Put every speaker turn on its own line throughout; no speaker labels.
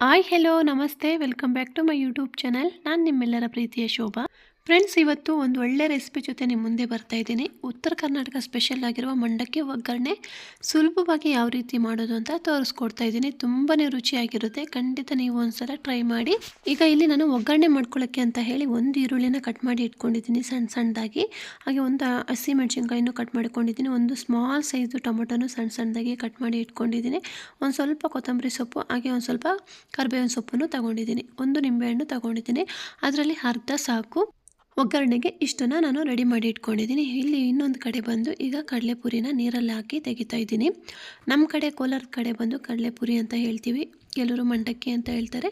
Hi hello ನಮಸ್ತೆ welcome back to my YouTube channel ನಾನು ನಿಮ್ಮೆಲ್ಲರ ಪ್ರೀತಿಯ ಶೋಭಾ. ಫ್ರೆಂಡ್ಸ್, ಇವತ್ತು ಒಂದು ಒಳ್ಳೆ ರೆಸಿಪಿ ಜೊತೆ ನಿಮ್ಮ ಮುಂದೆ ಬರ್ತಾ ಇದ್ದೀನಿ. ಉತ್ತರ ಕರ್ನಾಟಕ ಸ್ಪೆಷಲ್ ಆಗಿರುವ ಮಂಡಕ್ಕಿ ಒಗ್ಗರಣೆ ಸುಲಭವಾಗಿ ಯಾವ ರೀತಿ ಮಾಡೋದು ಅಂತ ತೋರಿಸ್ಕೊಡ್ತಾ ಇದ್ದೀನಿ. ತುಂಬಾ ರುಚಿಯಾಗಿರುತ್ತೆ. ಖಂಡಿತ ನೀವು ಒಂದ್ಸಲ ಟ್ರೈ ಮಾಡಿ. ಈಗ ಇಲ್ಲಿ ನಾನು ಒಗ್ಗರಣೆ ಮಾಡ್ಕೊಳ್ಳೋಕ್ಕೆ ಅಂತ ಹೇಳಿ ಒಂದು ಈರುಳ್ಳಿನ ಕಟ್ ಮಾಡಿ ಇಟ್ಕೊಂಡಿದ್ದೀನಿ ಸಣ್ಣ ಸಣ್ಣದಾಗಿ. ಹಾಗೆ ಒಂದು ಹಸಿ ಮೆಣಸಿನ್ಕಾಯಿನೂ ಕಟ್ ಮಾಡ್ಕೊಂಡಿದ್ದೀನಿ. ಒಂದು ಸ್ಮಾಲ್ ಸೈಜು ಟೊಮೊಟೊನು ಸಣ್ಣ ಸಣ್ಣದಾಗಿ ಕಟ್ ಮಾಡಿ ಇಟ್ಕೊಂಡಿದ್ದೀನಿ. ಒಂದು ಸ್ವಲ್ಪ ಕೊತ್ತಂಬರಿ ಸೊಪ್ಪು, ಹಾಗೆ ಒಂದು ಸ್ವಲ್ಪ ಕರಿಬೇವಿನ ಸೊಪ್ಪನ್ನು ತಗೊಂಡಿದ್ದೀನಿ. ಒಂದು ನಿಂಬೆಹಣ್ಣು ತಗೊಂಡಿದ್ದೀನಿ. ಅದರಲ್ಲಿ ಅರ್ಧ ಸಾಕು ಒಗ್ಗರಣೆಗೆ ಇಷ್ಟನ್ನು ನಾನು ರೆಡಿ ಮಾಡಿ ಇಟ್ಕೊಂಡಿದ್ದೀನಿ. ಇಲ್ಲಿ ಇನ್ನೊಂದು ಕಡೆ ಬಂದು ಈಗ ಕಡಲೆಪುರಿನ ನೀರಲ್ಲಿ ಹಾಕಿ ತೆಗಿತಾ ಇದ್ದೀನಿ. ನಮ್ಮ ಕಡೆ ಕೋಲಾರ ಕಡೆ ಬಂದು ಕಡಲೆಪುರಿ ಅಂತ ಹೇಳ್ತೀವಿ. ಕೆಲವರು ಮಂಡಕ್ಕಿ ಅಂತ ಹೇಳ್ತಾರೆ.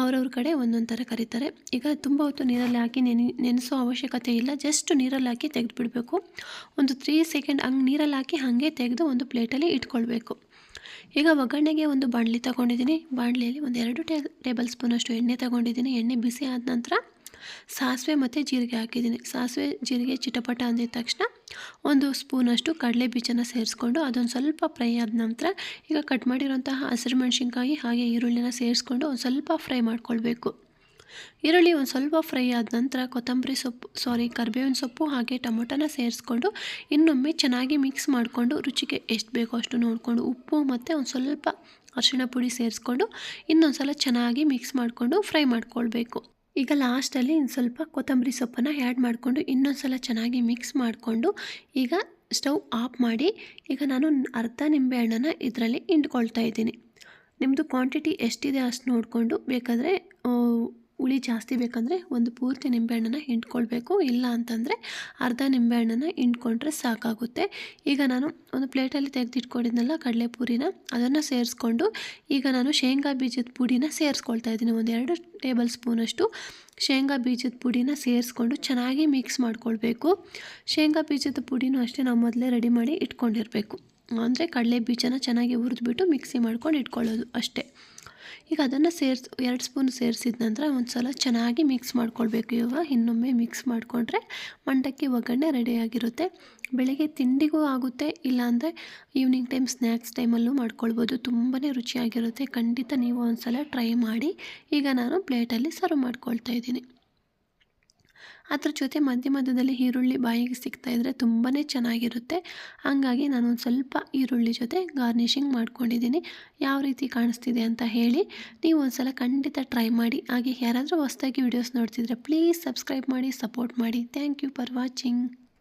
ಅವ್ರವ್ರ ಕಡೆ ಒಂದೊಂದು ಥರ ಕರೀತಾರೆ. ಈಗ ತುಂಬ ಹೊತ್ತು ನೀರಲ್ಲಿ ಹಾಕಿ ನೆನೆ, ನೆನೆಸೋ ಅವಶ್ಯಕತೆ ಇಲ್ಲ. ಜಸ್ಟ್ ನೀರಲ್ಲಿ ಹಾಕಿ ತೆಗೆದುಬಿಡಬೇಕು. ಒಂದು ತ್ರೀ ಸೆಕೆಂಡ್ ಹಂಗೆ ನೀರಲ್ಲಿ ಹಾಕಿ ಹಾಗೆ ತೆಗೆದು ಒಂದು ಪ್ಲೇಟಲ್ಲಿ ಇಟ್ಕೊಳ್ಬೇಕು. ಈಗ ಒಗ್ಗರಣೆಗೆ ಒಂದು ಬಾಣಲಿ ತಗೊಂಡಿದ್ದೀನಿ. ಬಾಣಲಿಯಲ್ಲಿ ಒಂದು ಎರಡು ಟೇ, ಟೇಬಲ್ ಸ್ಪೂನಷ್ಟು ಎಣ್ಣೆ ತಗೊಂಡಿದ್ದೀನಿ. ಎಣ್ಣೆ ಬಿಸಿ ಆದ ನಂತರ ಸಾಸಿವೆ ಮತ್ತು ಜೀರಿಗೆ ಹಾಕಿದ್ದೀನಿ. ಸಾಸಿವೆ, ಜೀರಿಗೆ, ಚಿಟಪಟ ಅಂದಿದ ತಕ್ಷಣ ಒಂದು ಸ್ಪೂನಷ್ಟು ಕಡಲೆ ಬೀಜನ ಸೇರಿಸ್ಕೊಂಡು ಅದೊಂದು ಸ್ವಲ್ಪ ಫ್ರೈ ಆದ ನಂತರ ಈಗ ಕಟ್ ಮಾಡಿರೋಂತಹ ಹಸಿರು ಮೆಣಸಿನ್ಕಾಯಿ ಹಾಗೆ ಈರುಳ್ಳಿನ ಸೇರಿಸ್ಕೊಂಡು ಒಂದು ಸ್ವಲ್ಪ ಫ್ರೈ ಮಾಡ್ಕೊಳ್ಬೇಕು. ಈರುಳ್ಳಿ ಒಂದು ಸ್ವಲ್ಪ ಫ್ರೈ ಆದ ನಂತರ ಕೊತ್ತಂಬರಿ ಸೊಪ್ಪು, ಸಾರಿ ಕರಿಬೇವಿನ ಸೊಪ್ಪು ಹಾಗೆ ಟೊಮೊಟೊನ ಸೇರಿಸ್ಕೊಂಡು ಇನ್ನೊಮ್ಮೆ ಚೆನ್ನಾಗಿ ಮಿಕ್ಸ್ ಮಾಡಿಕೊಂಡು ರುಚಿಗೆ ಎಷ್ಟು ಬೇಕೋ ಅಷ್ಟು ನೋಡಿಕೊಂಡು ಉಪ್ಪು ಮತ್ತು ಒಂದು ಸ್ವಲ್ಪ ಅರಿಶಿಣ ಪುಡಿ ಸೇರಿಸ್ಕೊಂಡು ಇನ್ನೊಂದು ಸಲ ಚೆನ್ನಾಗಿ ಮಿಕ್ಸ್ ಮಾಡಿಕೊಂಡು ಫ್ರೈ ಮಾಡ್ಕೊಳ್ಬೇಕು. ಈಗ ಲಾಸ್ಟಲ್ಲಿ ಇನ್ನು ಸ್ವಲ್ಪ ಕೊತ್ತಂಬರಿ ಸೊಪ್ಪನ್ನು ಆ್ಯಡ್ ಮಾಡಿಕೊಂಡು ಇನ್ನೊಂದು ಸಲ ಚೆನ್ನಾಗಿ ಮಿಕ್ಸ್ ಮಾಡಿಕೊಂಡು ಈಗ ಸ್ಟವ್ ಆಫ್ ಮಾಡಿ ಈಗ ನಾನು ಅರ್ಧ ನಿಂಬೆಹಣ್ಣನ್ನು ಇದರಲ್ಲಿ ಹಿಂಡ್ಕೊಳ್ತಾ ಇದ್ದೀನಿ. ನಿಮ್ಮದು ಕ್ವಾಂಟಿಟಿ ಎಷ್ಟಿದೆ ಅಷ್ಟು ನೋಡಿಕೊಂಡು ಬೇಕಾದರೆ ಹುಳಿ ಜಾಸ್ತಿ ಬೇಕಂದರೆ ಒಂದು ಪೂರ್ತಿ ನಿಂಬೆಹಣ್ಣನ್ನು ಹಿಂಡ್ಕೊಳ್ಬೇಕು. ಇಲ್ಲ ಅಂತಂದರೆ ಅರ್ಧ ನಿಂಬೆಹಣ್ಣನ್ನು ಹಿಂಡ್ಕೊಂಡ್ರೆ ಸಾಕಾಗುತ್ತೆ. ಈಗ ನಾನು ಒಂದು ಪ್ಲೇಟಲ್ಲಿ ತೆಗೆದಿಟ್ಕೊಂಡಿದ್ನಲ್ಲ ಕಡಲೆಪುರಿನ, ಅದನ್ನು ಸೇರಿಸ್ಕೊಂಡು ಈಗ ನಾನು ಶೇಂಗಾ ಬೀಜದ ಪುಡಿನ ಸೇರಿಸ್ಕೊಳ್ತಾ ಇದ್ದೀನಿ. ಒಂದೆರಡು ಟೇಬಲ್ ಸ್ಪೂನಷ್ಟು ಶೇಂಗಾ ಬೀಜದ ಪುಡಿನ ಸೇರಿಸ್ಕೊಂಡು ಚೆನ್ನಾಗಿ ಮಿಕ್ಸ್ ಮಾಡ್ಕೊಳ್ಬೇಕು. ಶೇಂಗಾ ಬೀಜದ ಪುಡಿನೂ ಅಷ್ಟೇ ನಾವು ಮೊದಲೇ ರೆಡಿ ಮಾಡಿ ಇಟ್ಕೊಂಡಿರಬೇಕು. ಅಂದರೆ ಕಡಲೆ ಬೀಜನ ಚೆನ್ನಾಗಿ ಹುರಿದ್ಬಿಟ್ಟು ಮಿಕ್ಸಿ ಮಾಡ್ಕೊಂಡು ಇಟ್ಕೊಳ್ಳೋದು ಅಷ್ಟೇ. ಈಗ ಅದನ್ನು ಸೇರಿಸಿ, ಎರಡು ಸ್ಪೂನ್ ಸೇರಿಸಿದ ನಂತರ ಒಂದು ಸಲ ಚೆನ್ನಾಗಿ ಮಿಕ್ಸ್ ಮಾಡ್ಕೊಳ್ಬೇಕು. ಇವಾಗ ಇನ್ನೊಮ್ಮೆ ಮಿಕ್ಸ್ ಮಾಡಿಕೊಂಡ್ರೆ ಮಂಡಕ್ಕಿ ಒಗ್ಗರಣೆ ರೆಡಿಯಾಗಿರುತ್ತೆ ಬೆಳಗ್ಗೆ ತಿಂಡಿಗೂ ಆಗುತ್ತೆ, ಇಲ್ಲಾಂದರೆ ಈವ್ನಿಂಗ್ ಟೈಮ್ ಸ್ನ್ಯಾಕ್ಸ್ ಟೈಮಲ್ಲೂ ಮಾಡ್ಕೊಳ್ಬೋದು. ತುಂಬಾ ರುಚಿಯಾಗಿರುತ್ತೆ. ಖಂಡಿತ ನೀವು ಒಂದು ಸಲ ಟ್ರೈ ಮಾಡಿ. ಈಗ ನಾನು ಪ್ಲೇಟಲ್ಲಿ ಸರ್ವ್ ಮಾಡ್ಕೊಳ್ತಾ ಇದ್ದೀನಿ. ಅದ್ರ ಜೊತೆ ಮಧ್ಯ ಮಧ್ಯದಲ್ಲಿ ಈರುಳ್ಳಿ ಬಾಯಿಗೆ ಸಿಗ್ತಾ ಸಿಗ್ತಾಯಿದ್ರೆ ತುಂಬಾ ಚೆನ್ನಾಗಿರುತ್ತೆ. ಹಾಗಾಗಿ ನಾನು ಒಂದು ಸ್ವಲ್ಪ ಈರುಳ್ಳಿ ಜೊತೆ ಗಾರ್ನಿಷಿಂಗ್ ಮಾಡ್ಕೊಂಡಿದ್ದೀನಿ. ಯಾವ ರೀತಿ ಕಾಣಿಸ್ತಿದೆ ಅಂತ ಹೇಳಿ ನೀವು ಒಂದು ಸಲ ಖಂಡಿತ ಟ್ರೈ ಮಾಡಿ. ಹಾಗೆ ಯಾರಾದರೂ ಹೊಸದಾಗಿ ವಿಡಿಯೋಸ್ ನೋಡ್ತಿದ್ರೆ ಪ್ಲೀಸ್ ಸಬ್ಸ್ಕ್ರೈಬ್ ಮಾಡಿ, ಸಪೋರ್ಟ್ ಮಾಡಿ. Thank you for watching.